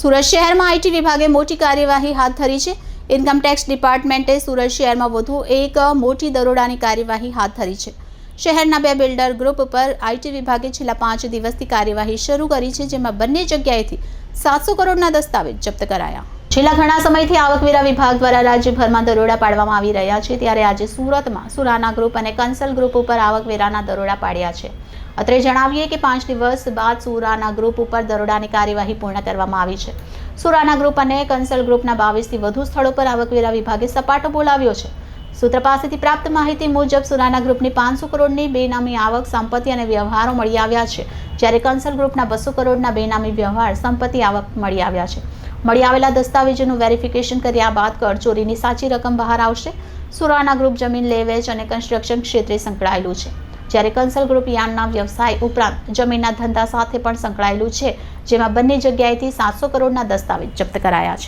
સુરત શહેરમાં આઈટી વિભાગે મોટી કાર્યવાહી હાથ ધરી છે. ઇન્કમટેક્સ ડિપાર્ટમેન્ટે સુરત શહેરમાં વધુ એક મોટી દરોડાની કાર્યવાહી હાથ ધરી છે. શહેરના બે બિલ્ડર ગ્રુપ પર આઈટી વિભાગે છેલ્લા પાંચ દિવસથી કાર્યવાહી શરૂ કરી છે, જેમાં બંને જગ્યાએથી સાતસો કરોડના દસ્તાવેજ જપ્ત કરાયા. છેલ્લા ઘણા સમયથી આવકવેરા વિભાગ દ્વારા રાજ્યભરમાં દરોડા પાડવામાં આવી રહ્યા છે. ત્યારે આજે સુરતમાં સુરાના ગ્રુપ અને કંસલ ગ્રુપ ઉપર આવકવેરાના દરોડા પાડ્યા છે. અત્રે જણાવીએ કે પાંચ દિવસ બાદ સુરાના ગ્રુપ ઉપર દરોડાની કાર્યવાહી પૂર્ણ કરવામાં આવી છે. સુરાના ગ્રુપ અને કંસલ ગ્રુપના બાવીસથી વધુ સ્થળો પર આવકવેરા વિભાગે સપાટો બોલાવ્યો છે. સૂત્ર પાસેથી પ્રાપ્ત માહિતી મુજબ સુરાના ગ્રુપની પાંચસો કરોડની બેનામી આવક, સંપત્તિ અને વ્યવહારો મળી આવ્યા છે. જ્યારે કંસલ ગ્રુપના બસો કરોડના બેનામી વ્યવહાર, સંપત્તિ આવક મળી આવ્યા છે. મળી આવેલા દસ્તાવેજોનું વેરિફિકેશન કર્યા બાદ કરચોરીની સાચી રકમ બહાર આવશે. સુરાના ગ્રુપ જમીન લે વેચ અને કન્સ્ટ્રક્શન ક્ષેત્રે સંકળાયેલું છે. જ્યારે કંસલ ગ્રુપ યાનના વ્યવસાય ઉપરાંત જમીનના ધંધા સાથે પણ સંકળાયેલું છે, જેમાં બંને જગ્યાએથી સાતસો કરોડના દસ્તાવેજ જપ્ત કરાયા છે.